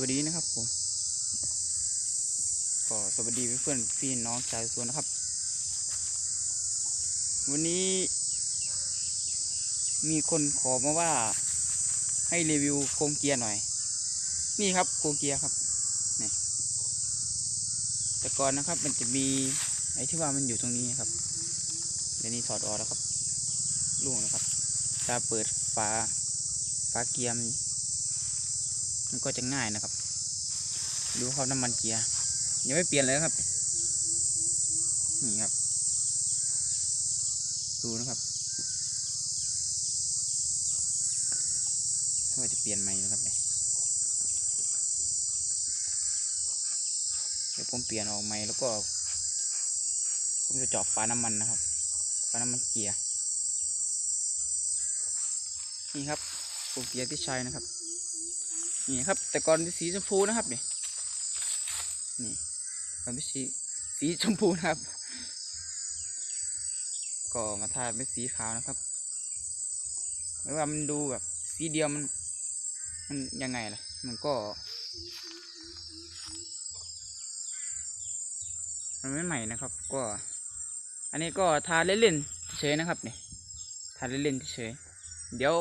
วัสดีนะครับผมก็สวัสดีเพื่อนๆพี่น้องชาวสวนนะครับ วันนี้ มีคนขอมาว่าให้รีวิวโครงเกียร์หน่อย นี่ครับโครงเกียร์ครับนี่แต่ก่อนนะครับมันจะมีไอ้ที่ว่ามันอยู่ตรงนี้นะครับเดี๋ยวนี้ถอดออกแล้วครับล่วงแล้วครับถ้าเปิดฝาฝาเกียร์ มันก็จะง่ายนะครับ ดูเข้าน้ำมันเกียร์ยังไม่เปลี่ยนเลยครับ นี่ครับ ดูนะครับว่าจะเปลี่ยนใหม่นะครับเนี่ยเดี๋ยวผมเปลี่ยนออกใหม่แล้วก็ผมจะเจาะฝาน้ำมันนะครับฝาน้ำมันเกียร์นี่ครับปุ่มเกียร์ที่ใช้นะครับ นี่ครับ แต่ก่อนเป็นสีชมพูนะครับนี่นี่ก่อนเป็นสีสีชมพูนะครับ ก็มาทาเป็นสีขาวนะครับไม่ว่ามันดูแบบสีเดียวมัน มันยังไงล่ะ มันก็ มันไม่ใหม่นะครับ ก็ อันนี้ก็ทาเล่นๆเฉยนะครับนี่ทาเล่นๆเฉยเดี๋ยว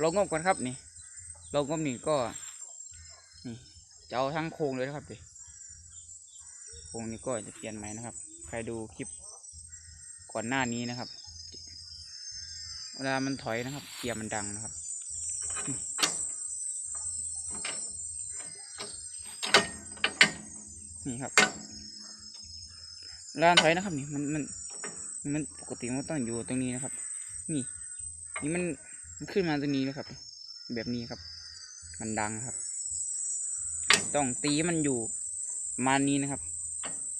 ลองงบกันครับนี่ เราก็นี่ก็นี่จะเอาทั้งโครงเลยนะครับดิโครงนี้ก็จะเปลี่ยนใหม่นะครับ ใครดูคลิปก่อนหน้านี้นะครับ เวลามันถอยนะครับเกียร์มันดังนะครับนี่ครับเวลานถอยนะครับนี่มันมันมันปกติมันต้องอยู่ตรงนี้นะครับ นี่ นี่มันมันขึ้นมาตรงนี้นะครับ แบบนี้ครับ มันดังครับ ต้องตีมันอยู่มานี้นะครับ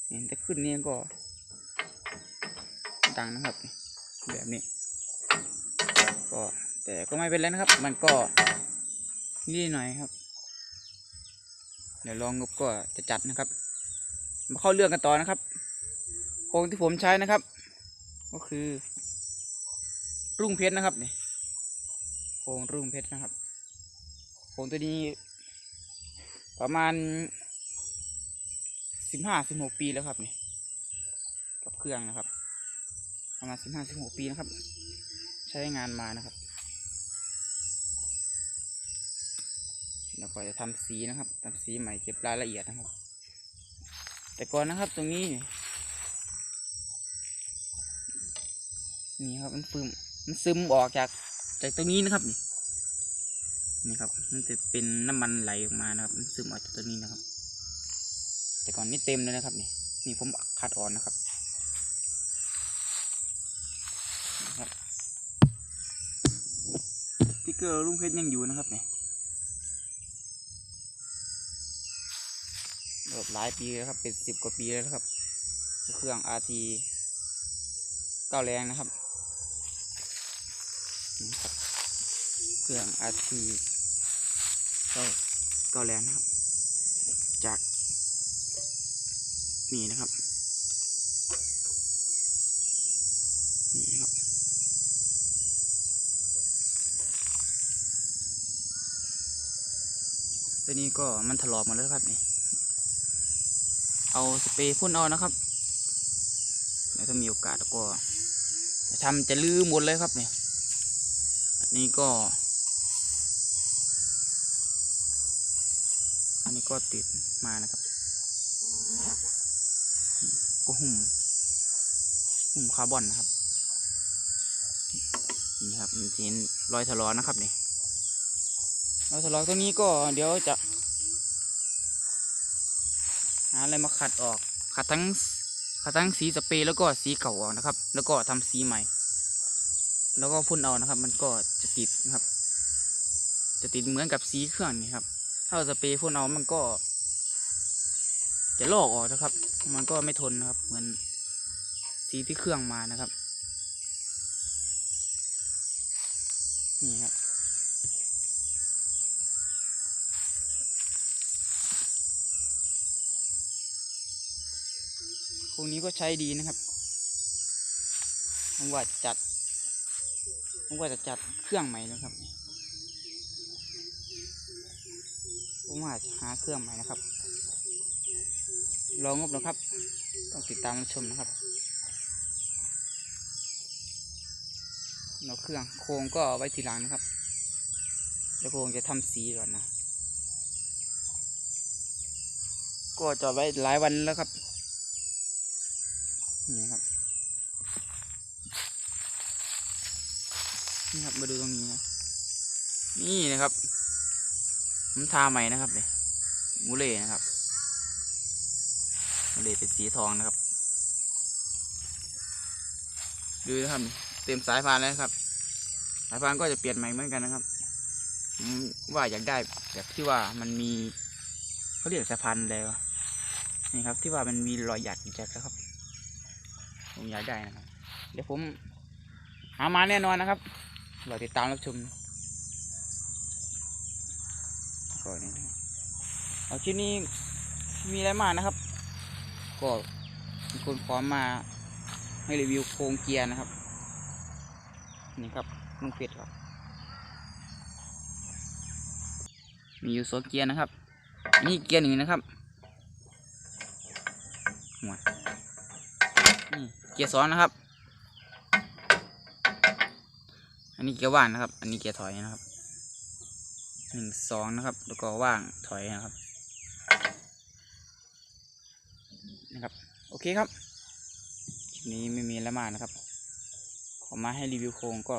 เห็นแต่ขึ้นนี่ก็ ดังนะครับ แบบนี้ ก็แต่ก็ไม่เป็นไรนะครับ มันก็นี่หน่อยครับ เดี๋ยวลองงบก็จะจัดนะครับ มาเข้าเรื่องกันต่อนะครับโครงที่ผมใช้นะครับ ก็คือ รุ่งเพชรนะครับนี่โครงรุ่งเพชรนะครับ โครงตัวนี้ ประมาณสิบห้าสิบหกปีแล้วครับนี่กับเครื่องนะครับ ประมาณสิบห้าสิบหกปีนะครับ ใช้งานมานะครับแล้วก็จะทำสีนะครับทำสีใหม่เก็บรายละเอียดนะครับ แต่ก่อนนะครับตรงนี้ นี่ครับมันซึมมันซึมออกจากจากตรงนี้นะครับนี่ นี่ครับมันจะเป็นน้ำมันไหลออกมานะครับซึมออกจากตัวนี้นะครับ แต่ก่อนนี่เต็มเลยนะครับ นี่นี่ผมคัดออนนะครับนะครับติ๊กเกอร์ลุงเพชรยังอยู่นะครับเนี่ยแบบหลายปีแล้วครับ เป็นสิบกว่าปีแล้วครับ เครื่อง RT เก้าแรงนะครับนี่ครับเครื่อง RT ก็ก็แรงนะครับ จาก นี่นะครับ นี่ครับตัวนี้ก็มันถลอกหมาแล้วครับนี่ เอาสเปรย์พ่นเอานะครับเดี๋ยวถ้ามีโอกาสก็ทำจะลื้อหมดเลยครับนี่อันนี้ก็ นนี้ก็ติดมานะครับก็หุ้มหุ้มคาร์บอนนะครับนี่ครับมันเห็นรอยถลอนะครับนี่รอยถลอตรงนี้ก็เดี๋ยวจะหาอะไรมาขัดออกขัดทั้งขัดทั้งสีสเปรย์แล้วก็สีเก่าออกนะครับ แล้วก็ทำสีใหม่ แล้วก็พ่นเอานะครับ มันก็จะติดนะครับ จะติดเหมือนกับสีเครื่องนี่ครับ ถ้าเราสเปรย์พ่นเอามันก็ จะลอกออกนะครับ มันก็ไม่ทนนะครับ เหมือนสีที่เครื่องมานะครับ นี่ครับพวกนี้ก็ใช้ดีนะครับผมว่าจะจัดผมว่าจะจัดเครื่องใหม่นะครับ โอ ผมอาจจะหาเครื่องใหม่นะครับ รองบนะครับ ต้องติดตามรับชมนะครับเราเครื่องโครงก็เอาไว้ทีหลังนะครับเดี๋ยวโครงจะทำสีก่อนนะ ก็จอดไว้หลายวันแล้วครับ นี่ครับ นี่ครับมาดูตรงนี้นะ นี่นะครับ ผมทาใหม่นะครับเนี่ยมูเล่นะครับมูเล่เป็นสีทองนะครับ ดูนะครับเต็มสายพานแล้วครับสายพานก็จะเปลี่ยนใหม่เหมือนกันนะครับผมว่าอยากได้แบบที่ว่ามันมีเขาเรียกสายพานอะไรวะนี่ครับที่ว่ามันมีรอยหยักอยู่จ็คนะครับ ผมอยากได้นะครับ เดี๋ยวผมหามาแน่นอนนะครับรอติดตามรับชม ก่อนนี้เอาชิ้นนี้มีอะไรมากนะครับ ก็มีคนขอมาให้รีวิวโครงเกียร์นะครับ นี่ครับลุงเป็ดครับ มีอยู่สองเกียร์นะครับ นี่เกียร์หนึ่งนะครับหัวนี่เกียร์สองนะครับ อันนี้เกียร์ว่างนะครับ อันนี้เกียร์ถอยนะครับ หนึ่งสองนะครับ แล้วก็ว่างถอยนะครับนะครับ โอเคครับคลิปนี้ไม่มีอะไรมานะครับ ขอมาให้รีวิวโครงก็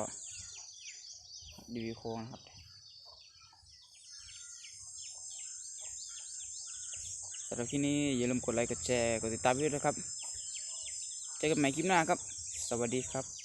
รีวิวโครงนะครับสำหรับคลิปนี้อย่าลืมกดไลค์กดแชร์กดติดตามด้วยนะครับเจอกันใหม่คลิปหน้าครับ สวัสดีครับ